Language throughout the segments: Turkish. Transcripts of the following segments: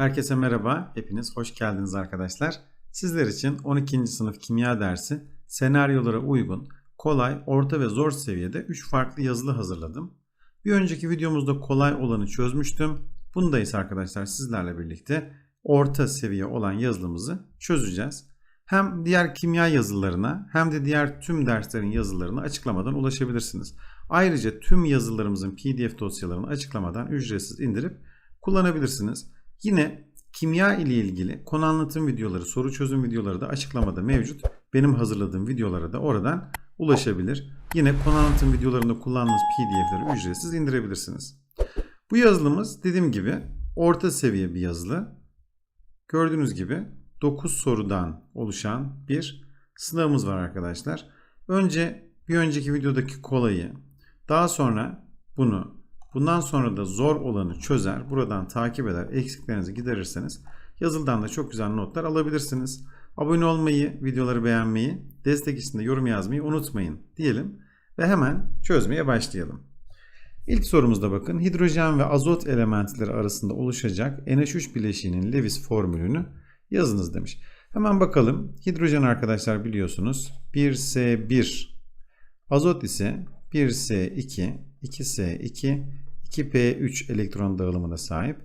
Herkese merhaba, hepiniz hoş geldiniz arkadaşlar. Sizler için 12. sınıf kimya dersi senaryolara uygun, kolay, orta ve zor seviyede 3 farklı yazılı hazırladım. Bir önceki videomuzda kolay olanı çözmüştüm. Bunda ise arkadaşlar sizlerle birlikte orta seviye olan yazılımızı çözeceğiz. Hem diğer kimya yazılarına hem de diğer tüm derslerin yazılarına açıklamadan ulaşabilirsiniz. Ayrıca tüm yazılarımızın pdf dosyalarını açıklamadan ücretsiz indirip kullanabilirsiniz. Yine kimya ile ilgili konu anlatım videoları, soru çözüm videoları da açıklamada mevcut. Benim hazırladığım videolara da oradan ulaşabilir. Yine konu anlatım videolarında kullandığınız pdf'leri ücretsiz indirebilirsiniz. Bu yazılımız dediğim gibi orta seviye bir yazılı. Gördüğünüz gibi 9 sorudan oluşan bir sınavımız var arkadaşlar. Önce bir önceki videodaki kolayı, daha sonra bunu Bundan sonra da zor olanı çözer, buradan takip eder, eksiklerinizi giderirseniz yazıldan da çok güzel notlar alabilirsiniz. Abone olmayı, videoları beğenmeyi, destek için de yorum yazmayı unutmayın diyelim ve hemen çözmeye başlayalım. İlk sorumuzda bakın hidrojen ve azot elementleri arasında oluşacak NH3 bileşiğinin Lewis formülünü yazınız demiş. Hemen bakalım. Hidrojen arkadaşlar biliyorsunuz 1S1 azot ise 1S2 2S2 2P3 elektron dağılımına sahip.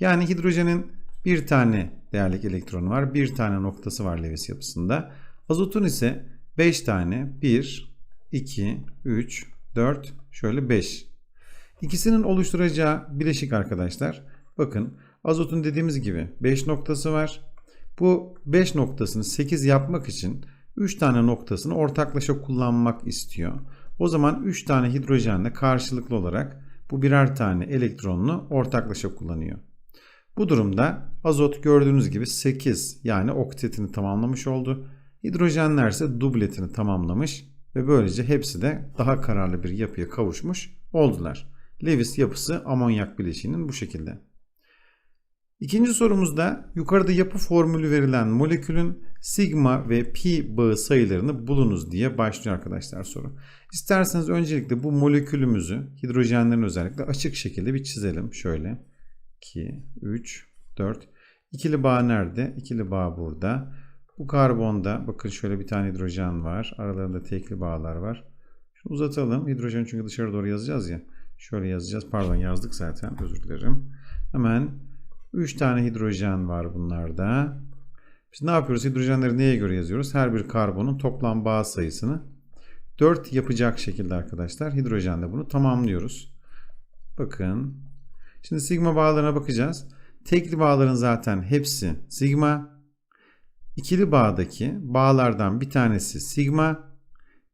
Yani hidrojenin bir tane değerlik elektronu var. Bir tane noktası var Lewis yapısında. Azotun ise 5 tane 1, 2, 3, 4, şöyle 5. İkisinin oluşturacağı bileşik arkadaşlar. Bakın azotun dediğimiz gibi 5 noktası var. Bu 5 noktasını 8 yapmak için 3 tane noktasını ortaklaşa kullanmak istiyor. O zaman 3 tane hidrojenle karşılıklı olarak bu birer tane elektronunu ortaklaşa kullanıyor. Bu durumda azot gördüğünüz gibi 8 yani oktetini tamamlamış oldu. Hidrojenler ise dubletini tamamlamış ve böylece hepsi de daha kararlı bir yapıya kavuşmuş oldular. Lewis yapısı amonyak bileşiğinin bu şekilde. İkinci sorumuzda yukarıda yapı formülü verilen molekülün sigma ve pi bağı sayılarını bulunuz diye başlıyor arkadaşlar soru. İsterseniz öncelikle bu molekülümüzü hidrojenlerin özellikle açık şekilde bir çizelim. Şöyle 2, 3, 4. İkili bağ nerede? İkili bağ burada. Bu karbonda bakın şöyle bir tane hidrojen var. Aralarında tekli bağlar var. Şunu uzatalım. Hidrojen çünkü dışarı doğru yazacağız ya. Şöyle yazacağız. Pardon yazdık zaten. Özür dilerim. Hemen 3 tane hidrojen var bunlarda. Biz ne yapıyoruz? Hidrojenleri neye göre yazıyoruz? Her bir karbonun toplam bağ sayısını 4 yapacak şekilde arkadaşlar hidrojenle bunu tamamlıyoruz. Bakın. Şimdi sigma bağlarına bakacağız. Tekli bağların zaten hepsi sigma. İkili bağdaki bağlardan bir tanesi sigma.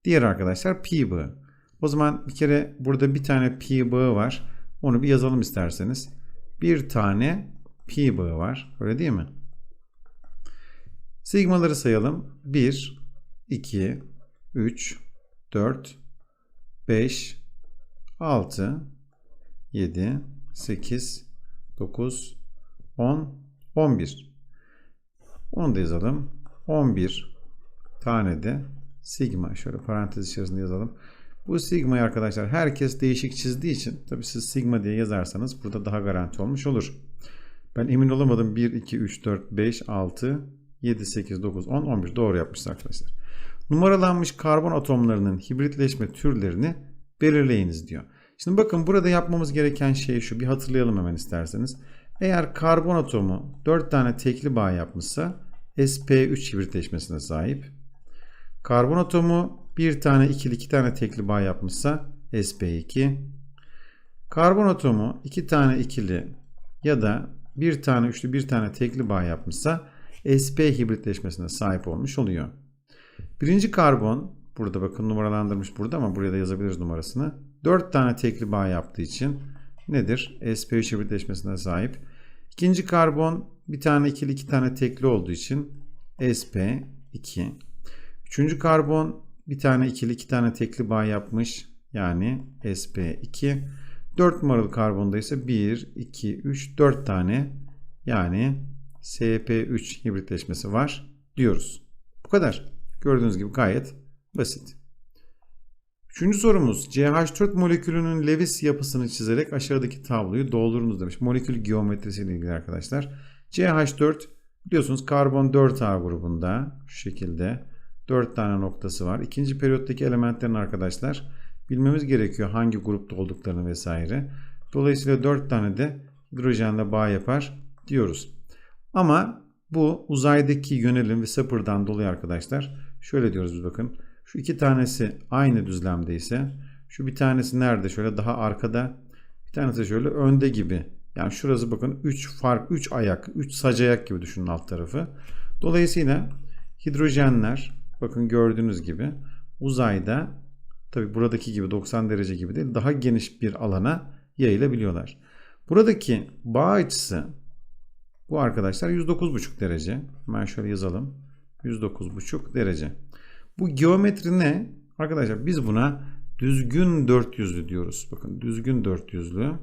Diğer arkadaşlar pi bağı. O zaman bir kere burada bir tane pi bağı var. Onu bir yazalım isterseniz. Bir tane pi bağı var. Öyle değil mi? Sigmaları sayalım. 1, 2, 3, 4, 5, 6, 7, 8, 9, 10, 11. Onu da yazalım. 11 tane de sigma. Şöyle parantez içerisinde yazalım. Bu sigmayı arkadaşlar herkes değişik çizdiği için tabi siz sigma diye yazarsanız burada daha garanti olmuş olur. Ben emin olamadım. 1, 2, 3, 4, 5, 6, 7, 8, 9, 10, 11 doğru yapmışız arkadaşlar. Numaralanmış karbon atomlarının hibritleşme türlerini belirleyiniz diyor. Şimdi bakın burada yapmamız gereken şey şu. Bir hatırlayalım hemen isterseniz. Eğer karbon atomu 4 tane tekli bağ yapmışsa sp3 hibritleşmesine sahip. Karbon atomu bir tane ikili iki tane tekli bağ yapmışsa sp2. Karbon atomu iki tane ikili ya da bir tane üçlü bir tane tekli bağ yapmışsa sp hibritleşmesine sahip olmuş oluyor. Birinci karbon burada bakın numaralandırmış burada ama buraya da yazabiliriz numarasını. 4 tane tekli bağ yaptığı için nedir? sp3 hibritleşmesine sahip. İkinci karbon bir tane ikili iki tane tekli olduğu için sp2. Üçüncü karbon bir tane ikili iki tane tekli bağ yapmış yani sp2. 4 numaralı karbonda ise 1, 2, 3, 4 tane yani sp3 hibritleşmesi var diyoruz. Bu kadar. Gördüğünüz gibi gayet basit. Üçüncü sorumuz CH4 molekülünün Lewis yapısını çizerek aşağıdaki tabloyu doldurunuz demiş. Molekül geometrisi ile ilgili arkadaşlar. CH4 biliyorsunuz karbon 4A grubunda şu şekilde 4 tane noktası var. İkinci periyottaki elementlerin arkadaşlar bilmemiz gerekiyor hangi grupta olduklarını vesaire. Dolayısıyla 4 tane de hidrojenle bağ yapar diyoruz. Ama bu uzaydaki yönelim ve sapırdan dolayı arkadaşlar şöyle diyoruz biz bakın. Şu iki tanesi aynı düzlemde ise şu bir tanesi nerede şöyle daha arkada bir tanesi şöyle önde gibi. Yani şurası bakın 3 fark 3 ayak 3 sac ayak gibi düşünün alt tarafı. Dolayısıyla hidrojenler bakın gördüğünüz gibi uzayda tabi buradaki gibi 90 derece gibi değil daha geniş bir alana yayılabiliyorlar. Buradaki bağ açısı bu arkadaşlar 109,5 derece. Hemen şöyle yazalım. 109,5 derece. Bu geometri ne? Arkadaşlar biz buna düzgün 400'lü diyoruz. Bakın düzgün 400'lü.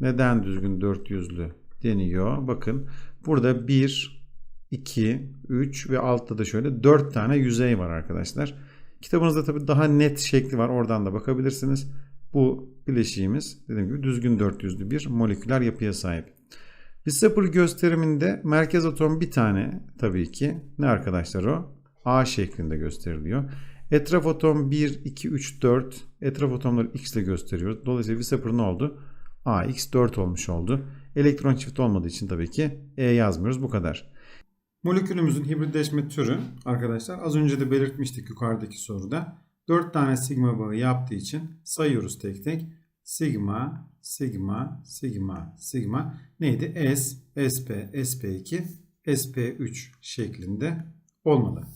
Neden düzgün 400'lü deniyor? Bakın burada 1, 2, 3 ve altta da şöyle 4 tane yüzey var arkadaşlar. Kitabınızda tabii daha net şekli var. Oradan da bakabilirsiniz. Bu bileşiğimiz dediğim gibi düzgün 400'lü bir moleküler yapıya sahip. Bir sıfır gösteriminde merkez atom bir tane tabii ki. Ne arkadaşlar o? A şeklinde gösteriliyor. Etraf atom 1, 2, 3, 4. Etraf atomları X ile gösteriyoruz. Dolayısıyla bir sıfır ne oldu? A, X 4 olmuş oldu. Elektron çift olmadığı için tabii ki E yazmıyoruz. Bu kadar. Molekülümüzün hibritleşme türü arkadaşlar az önce de belirtmiştik yukarıdaki soruda. 4 tane sigma bağı yaptığı için sayıyoruz tek tek. Sigma, sigma, sigma, sigma neydi? S, SP, SP2, SP3 şeklinde olmalı.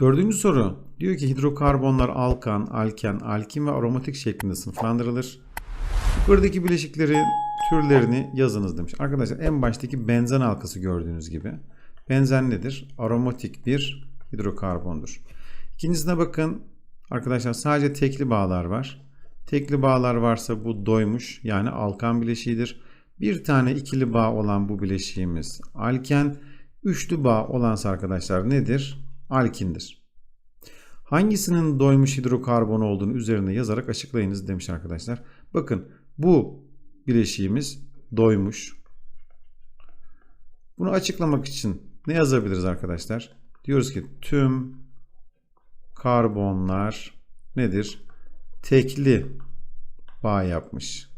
Dördüncü soru diyor ki hidrokarbonlar alkan, alken, alkin ve aromatik şeklinde sınıflandırılır. Yukarıdaki bileşikleri türlerini yazınız demiş. Arkadaşlar en baştaki benzen halkası gördüğünüz gibi. Benzen nedir? Aromatik bir hidrokarbondur. İkincisine bakın. Arkadaşlar sadece tekli bağlar var. Tekli bağlar varsa bu doymuş yani alkan bileşiğidir. Bir tane ikili bağ olan bu bileşiğimiz alken. Üçlü bağ olansa arkadaşlar nedir? Alkindir. Hangisinin doymuş hidrokarbon olduğunu üzerine yazarak açıklayınız demiş arkadaşlar. Bakın bu bileşiğimiz doymuş. Bunu açıklamak için ne yazabiliriz arkadaşlar? Diyoruz ki tüm karbonlar nedir? Tekli bağ yapmış.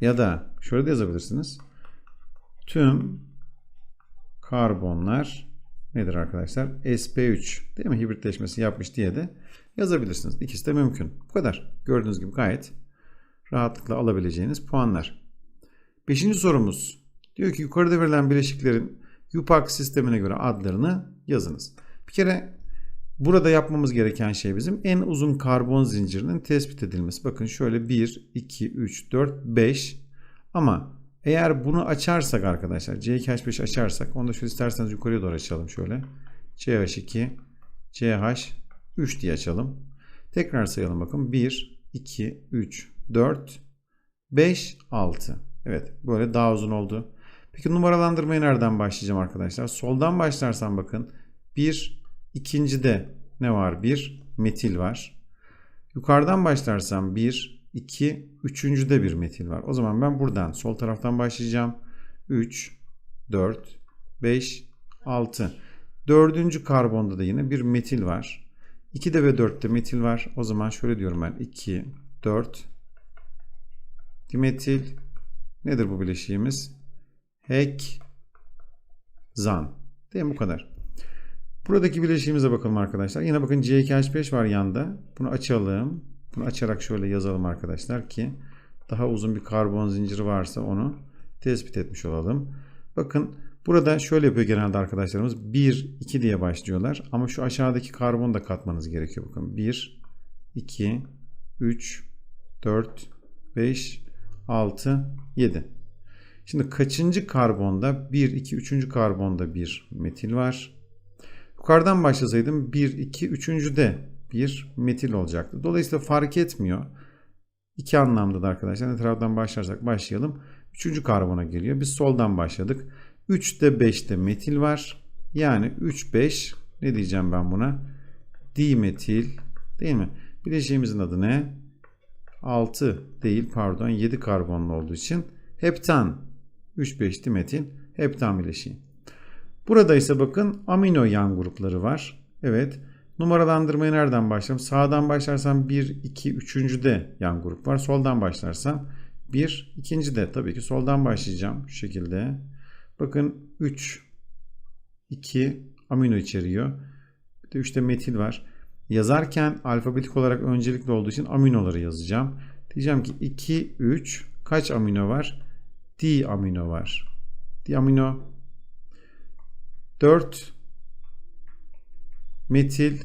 Ya da şöyle de yazabilirsiniz. Tüm karbonlar nedir arkadaşlar? sp3 değil mi? Hibritleşmesi yapmış diye de yazabilirsiniz. İkisi de mümkün. Bu kadar. Gördüğünüz gibi gayet rahatlıkla alabileceğiniz puanlar. Beşinci sorumuz. Diyor ki yukarıda verilen bileşiklerin UPAC sistemine göre adlarını yazınız. Bir kere burada yapmamız gereken şey bizim en uzun karbon zincirinin tespit edilmesi. Bakın şöyle 1, 2, 3, 4, 5 ama eğer bunu açarsak arkadaşlar C2H5 açarsak onu da şöyle isterseniz yukarıya doğru açalım şöyle. CH2, CH3 diye açalım. Tekrar sayalım bakın. 1, 2, 3, 4, 5, 6. Evet böyle daha uzun oldu. Peki numaralandırmaya nereden başlayacağım arkadaşlar? Soldan başlarsam bakın. Bir ikincide ne var? Bir metil var. Yukarıdan başlarsam bir, iki, üçüncüde bir metil var. O zaman ben buradan sol taraftan başlayacağım. 3, 4, 5, 6. Dördüncü karbonda da yine bir metil var. 2'de ve 4'te metil var. O zaman şöyle diyorum ben. 2, 4, dimetil. Nedir bu bileşiğimiz? Hekzan. Değil mi? Bu kadar. Buradaki bileşiğimize bakalım arkadaşlar. Yine bakın C2H5 var yanda. Bunu açalım. Bunu açarak şöyle yazalım arkadaşlar ki daha uzun bir karbon zinciri varsa onu tespit etmiş olalım. Bakın burada şöyle yapıyor genelde arkadaşlarımız. 1, 2 diye başlıyorlar. Ama şu aşağıdaki karbonu da katmanız gerekiyor. Bakın 1, 2, 3, 4, 5, 6, 7. Şimdi kaçıncı karbonda 1, 2, 3. karbonda bir metil var. Yukarıdan başlasaydım 1, 2, 3. de bir metil olacaktı. Dolayısıyla fark etmiyor. İki anlamda da arkadaşlar ne taraftan başlarsak başlayalım. Üçüncü karbona geliyor. Biz soldan başladık. 3'te 5'te metil var. Yani 3, 5 ne diyeceğim ben buna? Dimetil değil mi? Bileşiğimizin adı ne? 6 değil pardon 7 karbonlu olduğu için heptan 3,5 dimetil heptan bileşiği. Burada ise bakın amino yan grupları var. Evet. Numaralandırmayı nereden başlarım? Sağdan başlarsam 1, 2, 3. de yan grup var. Soldan başlarsam 1, 2. de tabii ki soldan başlayacağım şu şekilde. Bakın 3, 2 amino içeriyor. Bir de 3'te metil var. Yazarken alfabetik olarak öncelikli olduğu için aminoları yazacağım. Diyeceğim ki 2, 3 kaç amino var? D amino var. D amino 4 metil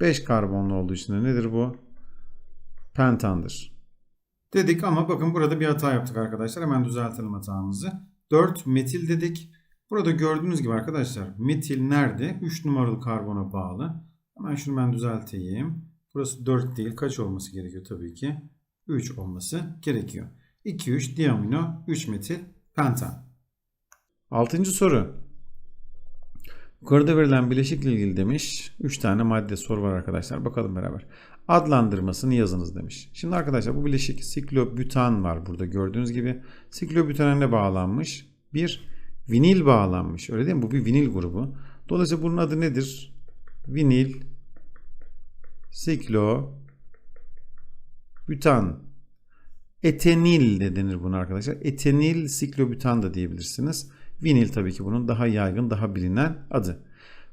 5 karbonlu olduğu için de nedir bu? Pentandır. Dedik ama bakın burada bir hata yaptık arkadaşlar. Hemen düzeltelim hatamızı. 4 metil dedik. Burada gördüğünüz gibi arkadaşlar metil nerede? 3 numaralı karbona bağlı. Hemen şunu ben düzelteyim. Burası 4 değil. Kaç olması gerekiyor tabii ki? 3 olması gerekiyor. 2, 3 diamino, 3 metil pentan. Altıncı soru. Yukarıda verilen bileşikle ilgili demiş. 3 tane madde soru var arkadaşlar. Bakalım beraber. Adlandırmasını yazınız demiş. Şimdi arkadaşlar bu bileşik siklobutan var burada gördüğünüz gibi. Siklobutana ne bağlanmış? Bir vinil bağlanmış. Öyle değil mi? Bu bir vinil grubu. Dolayısıyla bunun adı nedir? Vinil siklo butan etenil de denir buna arkadaşlar. Etenil siklobutan da diyebilirsiniz. Vinil tabii ki bunun daha yaygın, daha bilinen adı.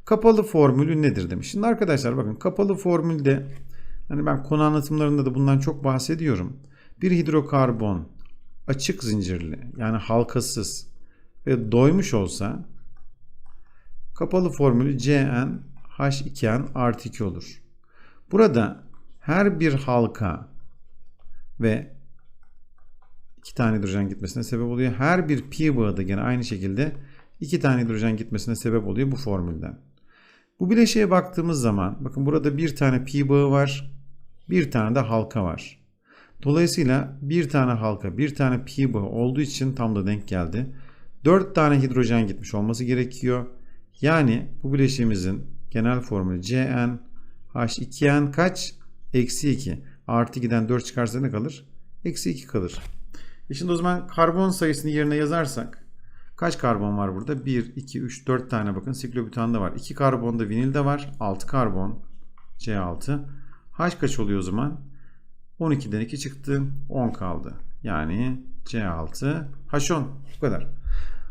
Kapalı formülü nedir demiş. Şimdi arkadaşlar bakın kapalı formülde hani ben konu anlatımlarında da bundan çok bahsediyorum. Bir hidrokarbon açık zincirli yani halkasız ve doymuş olsa kapalı formülü CN H2N artı 2 olur. Burada her bir halka ve iki tane hidrojen gitmesine sebep oluyor. Her bir pi bağı da gene aynı şekilde iki tane hidrojen gitmesine sebep oluyor bu formülden. Bu bileşiğe baktığımız zaman bakın burada bir tane pi bağı var. Bir tane de halka var. Dolayısıyla bir tane halka bir tane pi bağı olduğu için tam da denk geldi. Dört tane hidrojen gitmiş olması gerekiyor. Yani bu bileşiğimizin genel formülü CN H2N kaç? Eksi 2. Artı 2'den 4 çıkarsa ne kalır? Eksi 2 kalır. E şimdi o zaman karbon sayısını yerine yazarsak kaç karbon var burada? 1, 2, 3, 4 tane bakın siklobutanda var. 2 karbonda vinilde var. 6 karbon C6. H kaç oluyor o zaman? 12'den 2 çıktı. 10 kaldı. Yani C6 H10. Bu kadar.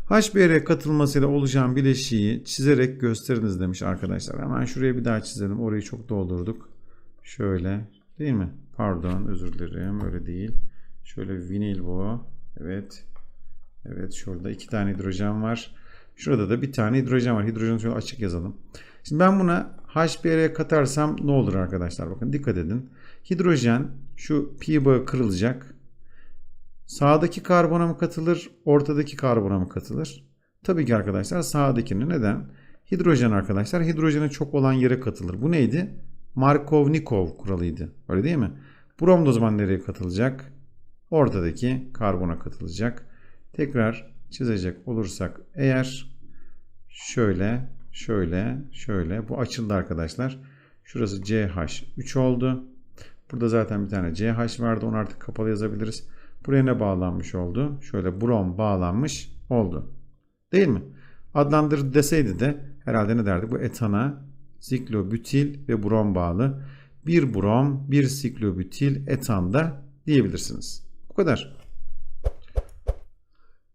H bir yere katılmasıyla oluşan bileşiği çizerek gösteriniz demiş arkadaşlar. Hemen şuraya bir daha çizelim. Orayı çok doldurduk. Şöyle değil mi? Pardon özür dilerim öyle değil. Şöyle vinil bu. Evet. Evet şurada iki tane hidrojen var. Şurada da bir tane hidrojen var. Hidrojeni şöyle açık yazalım. Şimdi ben buna H bir araya katarsam ne olur arkadaşlar? Bakın dikkat edin. Hidrojen şu pi bağı kırılacak. Sağdaki karbona mı katılır? Ortadaki karbona mı katılır? Tabii ki arkadaşlar sağdakini. Neden? Hidrojen arkadaşlar hidrojene çok olan yere katılır. Bu neydi? Markovnikov kuralıydı. Öyle değil mi? Brom da o zaman nereye katılacak? Ortadaki karbona katılacak. Tekrar çizecek olursak eğer şöyle şöyle şöyle bu açıldı arkadaşlar. Şurası CH3 oldu. Burada zaten bir tane CH vardı. Onu artık kapalı yazabiliriz. Buraya ne bağlanmış oldu? Şöyle brom bağlanmış oldu. Değil mi? Adlandır deseydi de herhalde ne derdi? Bu etana siklobutil ve brom bağlı. Bir brom, bir siklobutil etanda diyebilirsiniz. Kadar.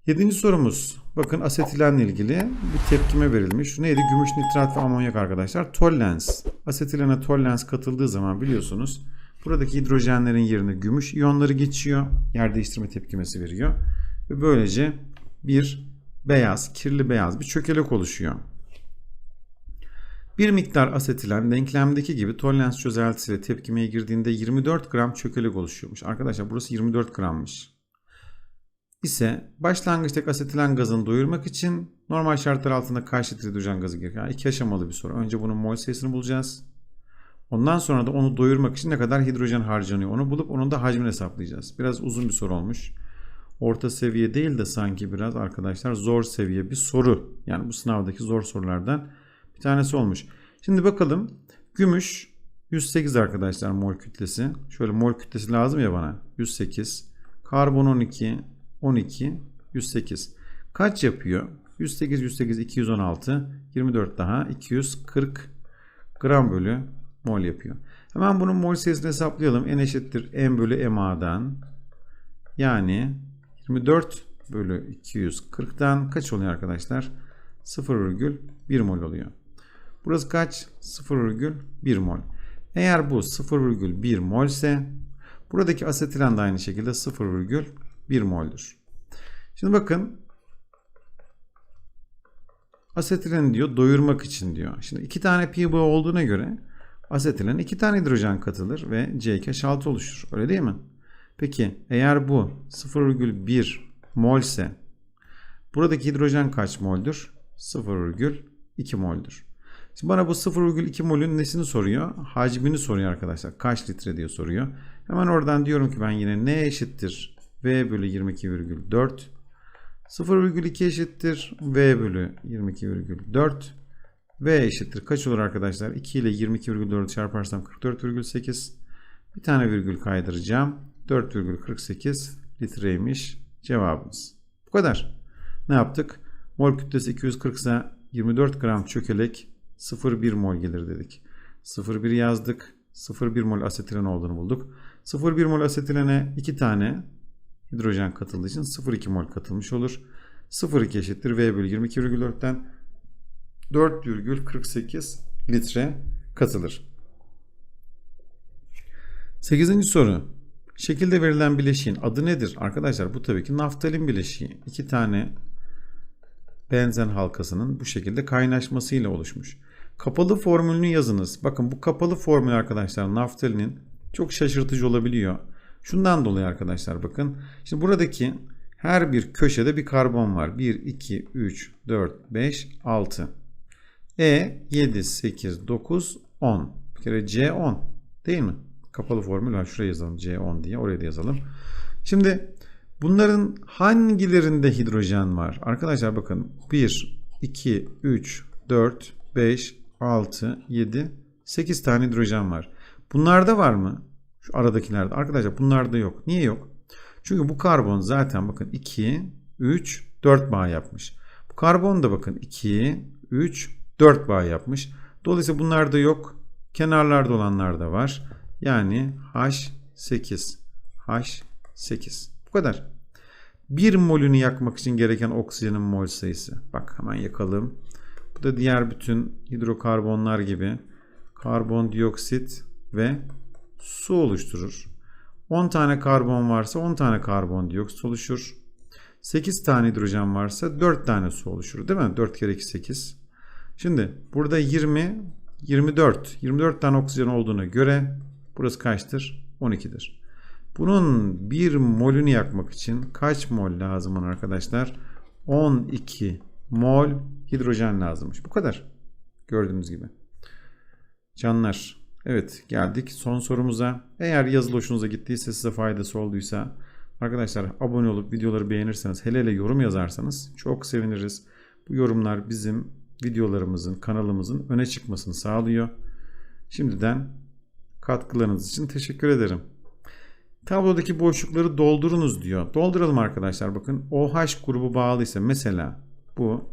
Yedinci sorumuz. Bakın asetilenle ilgili bir tepkime verilmiş. Neydi? Gümüş, nitrat ve amonyak arkadaşlar. Tollens. Asetilene tollens katıldığı zaman biliyorsunuz buradaki hidrojenlerin yerine gümüş iyonları geçiyor. Yer değiştirme tepkimesi veriyor. Ve böylece bir beyaz, kirli beyaz bir çökelek oluşuyor. Bir miktar asetilen denklemdeki gibi tollens çözeltisiyle tepkimeye girdiğinde 24 gram çökelek oluşuyormuş. Arkadaşlar burası 24 grammış. İse başlangıçtaki asetilen gazını doyurmak için normal şartlar altında kaç litre hidrojen gazı gerekiyor? Yani iki aşamalı bir soru. Önce bunun mol sayısını bulacağız. Ondan sonra da onu doyurmak için ne kadar hidrojen harcanıyor onu bulup onun da hacmini hesaplayacağız. Biraz uzun bir soru olmuş. Orta seviye değil de sanki biraz arkadaşlar zor seviye bir soru. Yani bu sınavdaki zor sorulardan bir tanesi olmuş. Şimdi bakalım. Gümüş 108 arkadaşlar mol kütlesi. Şöyle mol kütlesi lazım ya bana. 108. Karbon 12. 12. 108. Kaç yapıyor? 108, 108, 216. 24 daha 240 gram bölü mol yapıyor. Hemen bunun mol sayısını hesaplayalım. N eşittir M bölü MA'dan. Yani 24 bölü 240'tan kaç oluyor arkadaşlar? 0,1 mol oluyor. Burası kaç? 0,1 mol. Eğer bu 0,1 mol ise buradaki asetilen de aynı şekilde 0,1 mol'dür. Şimdi bakın asetilen diyor doyurmak için diyor. Şimdi iki tane pi bağı olduğuna göre asetilen iki tane hidrojen katılır ve CH6 oluşur. Öyle değil mi? Peki eğer bu 0,1 mol ise buradaki hidrojen kaç moldür? 0,2 moldür. Şimdi bana bu 0,2 molün nesini soruyor? Hacmini soruyor arkadaşlar. Kaç litre diye soruyor. Hemen oradan diyorum ki ben yine ne eşittir? V bölü 22,4 0,2 eşittir V bölü 22,4 V eşittir. Kaç olur arkadaşlar? 2 ile 22,4 çarparsam 44,8 bir tane virgül kaydıracağım. 4,48 litreymiş cevabımız. Bu kadar. Ne yaptık? Mol kütlesi 240 ise 24 gram çökelek 0,1 mol gelir dedik. 0,1 yazdık. 0,1 mol asetilen olduğunu bulduk. 0,1 mol asetilene 2 tane hidrojen katıldığı için 0,2 mol katılmış olur. 0,2 eşittir V bölü 22,4'ten 4,48 litre katılır. 8. soru. Şekilde verilen bileşiğin adı nedir? Arkadaşlar bu tabii ki naftalin bileşiği. İki tane benzen halkasının bu şekilde kaynaşmasıyla oluşmuş. Kapalı formülünü yazınız. Bakın bu kapalı formül arkadaşlar naftalinin çok şaşırtıcı olabiliyor. Şundan dolayı arkadaşlar bakın. Şimdi buradaki her bir köşede bir karbon var. 1, 2, 3, 4, 5, 6. E 7, 8, 9, 10. Bir kere C 10 değil mi? Kapalı formül var. Şuraya yazalım C10 diye. Oraya da yazalım. Şimdi bunların hangilerinde hidrojen var? Arkadaşlar bakın 1, 2, 3, 4, 5, 6, 7, 8 tane hidrojen var. Bunlarda var mı? Şu aradakilerde. Arkadaşlar bunlarda yok. Niye yok? Çünkü bu karbon zaten bakın 2, 3, 4 bağ yapmış. Bu karbon da bakın 2, 3, 4 bağ yapmış. Dolayısıyla bunlarda yok. Kenarlarda olanlar da var. Yani H8. H8. Bu kadar. 1 molünü yakmak için gereken oksijenin mol sayısı. Bak hemen yakalım. Da diğer bütün hidrokarbonlar gibi karbondioksit ve su oluşturur. 10 tane karbon varsa 10 tane karbondioksit oluşur. 8 tane hidrojen varsa 4 tane su oluşur değil mi? 4 kere 2 8. Şimdi burada 20 24 24 tane oksijen olduğuna göre burası kaçtır? 12'dir. Bunun 1 molünü yakmak için kaç mol lazım arkadaşlar? 12 mol hidrojen lazımmış. Bu kadar. Gördüğünüz gibi. Canlar Evet geldik son sorumuza. Eğer yazılı hoşunuza gittiyse size faydası olduysa arkadaşlar abone olup videoları beğenirseniz hele hele yorum yazarsanız çok seviniriz. Bu yorumlar bizim videolarımızın kanalımızın öne çıkmasını sağlıyor. Şimdiden katkılarınız için teşekkür ederim. Tablodaki boşlukları doldurunuz diyor. Dolduralım arkadaşlar bakın OH grubu bağlıysa mesela bu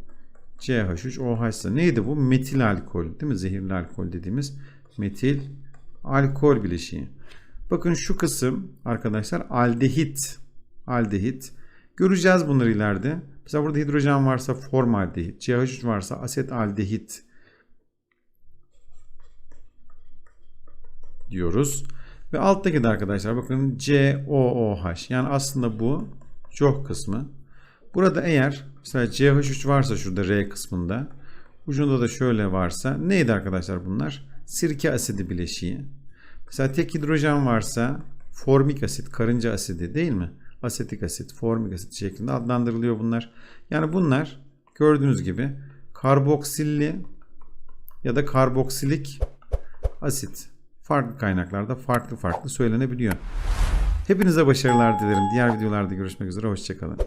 CH3 OH ise neydi bu? Metil alkol değil mi? Zehirli alkol dediğimiz metil alkol bileşiği. Bakın şu kısım arkadaşlar aldehit. Aldehit. Göreceğiz bunları ileride. Mesela burada hidrojen varsa formaldehit. CH3 varsa asetaldehit diyoruz. Ve alttaki de arkadaşlar bakın COOH. Yani aslında bu COH kısmı. Burada eğer mesela CH3 varsa şurada R kısmında ucunda da şöyle varsa neydi arkadaşlar bunlar? Sirke asidi bileşiği. Mesela tek hidrojen varsa formik asit, karınca asidi değil mi? Asetik asit, formik asit şeklinde adlandırılıyor bunlar. Yani bunlar gördüğünüz gibi karboksilli ya da karboksilik asit. Farklı kaynaklarda farklı farklı söylenebiliyor. Hepinize başarılar dilerim. Diğer videolarda görüşmek üzere. Hoşçakalın.